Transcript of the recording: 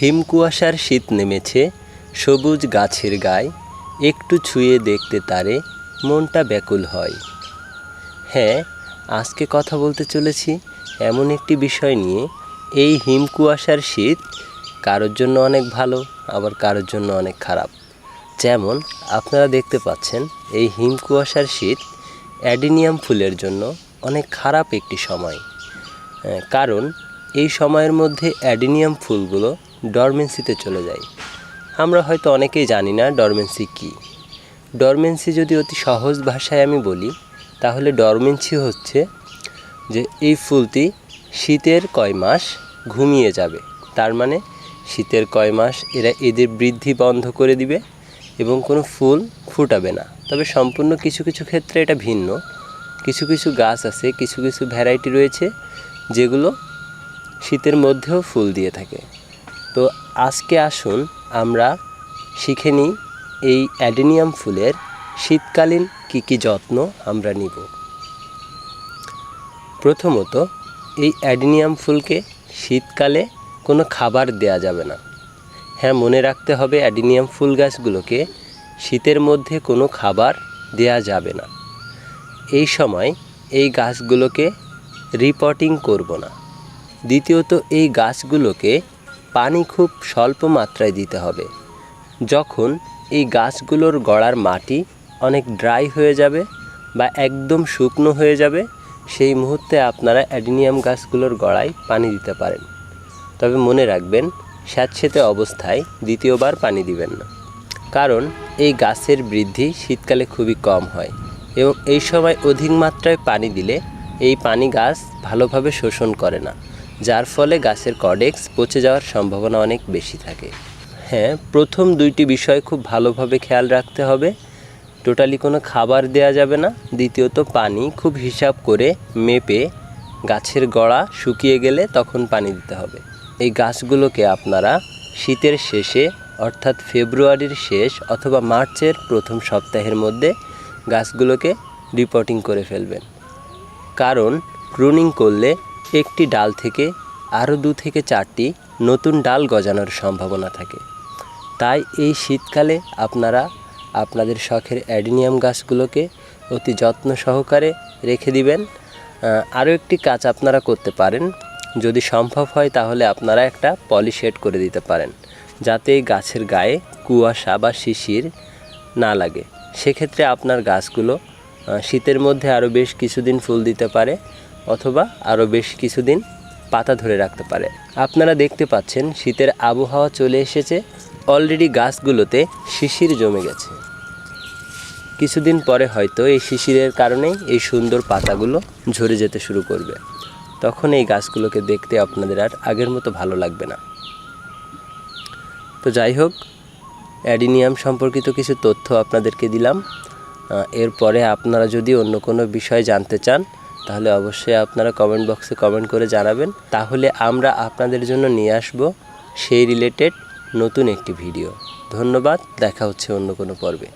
হিমকুয়াশার শীত নেমেছে, সবুজ গাছের গায়ে, একটু ছুঁয়ে দেখতে তারে মনটা ব্যাকুল হয়। হ্যাঁ আজকে কথা বলতে চলেছি এমন একটি বিষয় নিয়ে। এই হিমকুয়াশার শীত কারোর জন্য অনেক ভালো, আবার কারোর জন্য অনেক খারাপ। যেমন আপনারা দেখতে পাচ্ছেন, এই হিমকুয়াশার শীত অ্যাডিনিয়াম ফুলের জন্য অনেক খারাপ একটি সময়। কারণ এই সময়ের মধ্যে অ্যাডিনিয়াম ফুলগুলো ডরমেন্সিতে চলে যায়। আমরা হয়তো অনেকেই জানি না ডরমেন্সি কী। ডরমেন্সি যদি অতি সহজ ভাষায় আমি বলি, তাহলে ডরমেন্সি হচ্ছে যে এই ফুলটি শীতের কয় মাস ঘুমিয়ে যাবে। তার মানে শীতের কয় মাস এরা এদের বৃদ্ধি বন্ধ করে দিবে এবং কোনো ফুল ফুটাবে না। তবে সম্পূর্ণ কিছু কিছু ক্ষেত্রে এটা ভিন্ন। কিছু কিছু গাছ আছে, কিছু কিছু ভ্যারাইটি রয়েছে, যেগুলো শীতের মধ্যেও ফুল দিয়ে থাকে। তো আজকে আসুন আমরা শিখে নিই এই অ্যাডেনিয়াম ফুলের শীতকালীন কী কী যত্ন আমরা নিব। প্রথমত, এই অ্যাডেনিয়াম ফুলকে শীতকালে কোনো খাবার দেয়া যাবে না। হ্যাঁ মনে রাখতে হবে অ্যাডিনিয়াম ফুল গাছগুলোকে শীতের মধ্যে কোনো খাবার দেয়া যাবে না। এই সময় এই গাছগুলোকে রিপোর্টিং করব না। দ্বিতীয়ত, এই গাছগুলোকে পানি খুব স্বল্প মাত্রায় দিতে হবে। যখন এই গাছগুলোর গড়ার মাটি অনেক ড্রাই হয়ে যাবে বা একদম শুকনো হয়ে যাবে, সেই মুহূর্তে আপনারা অ্যাডিনিয়াম গাছগুলোর গড়ায় পানি দিতে পারেন। তবে মনে রাখবেন, স্যাঁতসেতে অবস্থায় দ্বিতীয়বার পানি দিবেন না। কারণ এই গাছের বৃদ্ধি শীতকালে খুবই কম হয় এবং এই সময় অধিক মাত্রায় পানি দিলে এই পানি গাছ ভালোভাবে শোষণ করে না। যার ফলে গাছের কডেক্স পচে যাওয়ার সম্ভাবনা অনেক বেশি থাকে। হ্যাঁ প্রথম দুইটি বিষয় খুব ভালোভাবে খেয়াল রাখতে হবে। টোটালি কোনো খাবার দেয়া যাবে না। দ্বিতীয়ত, পানি খুব হিসাব করে মেপে গাছের গড়া শুকিয়ে গেলে তখন পানি দিতে হবে। এই গাছগুলোকে আপনারা শীতের শেষে, অর্থাৎ ফেব্রুয়ারির শেষ অথবা মার্চের প্রথম সপ্তাহের মধ্যে গাছগুলোকে রিপোর্টিং করে ফেলবেন। কারণ প্রুনিং করলে একটি ডাল থেকে আরও দু থেকে চারটি নতুন ডাল গজানোর সম্ভাবনা থাকে। তাই এই শীতকালে আপনারা আপনাদের শখের অ্যাডিনিয়াম গাছগুলোকে অতি যত্ন সহকারে রেখে দিবেন। আরও একটি কাজ আপনারা করতে পারেন। যদি সম্ভব হয় তাহলে আপনারা একটা পলিশেড করে দিতে পারেন, যাতে গাছের গায়ে কুয়াশা বা শিশির না লাগে। সেক্ষেত্রে আপনার গাছগুলো শীতের মধ্যে আরও বেশ কিছুদিন ফুল দিতে পারে। অথবা আরও বেশ কিছুদিন পাতা ধরে রাখতে পারে। আপনারা দেখতে পাচ্ছেন শীতের আবহাওয়া চলে এসেছে। অলরেডি গাছগুলোতে শিশির জমে গেছে। কিছুদিন পরে হয়তো এই শিশিরের কারণেই এই সুন্দর পাতাগুলো ঝরে যেতে শুরু করবে। তখন এই গাছগুলোকে দেখতে আপনাদের আর আগের মতো ভালো লাগবে না। তো যাই হোক, অ্যাডিনিয়াম সম্পর্কিত কিছু তথ্য আপনাদেরকে দিলাম। এরপরে আপনারা যদি অন্য কোনো বিষয় জানতে চান তাহলে অবশ্যই আপনারা কমেন্ট বক্সে কমেন্ট করে জানাবেন। তাহলে আমরা আপনাদের জন্য নিয়ে আসব সেই রিলেটেড নতুন একটি ভিডিও ধন্যবাদ, দেখা হচ্ছে অন্য কোনো পর্বে।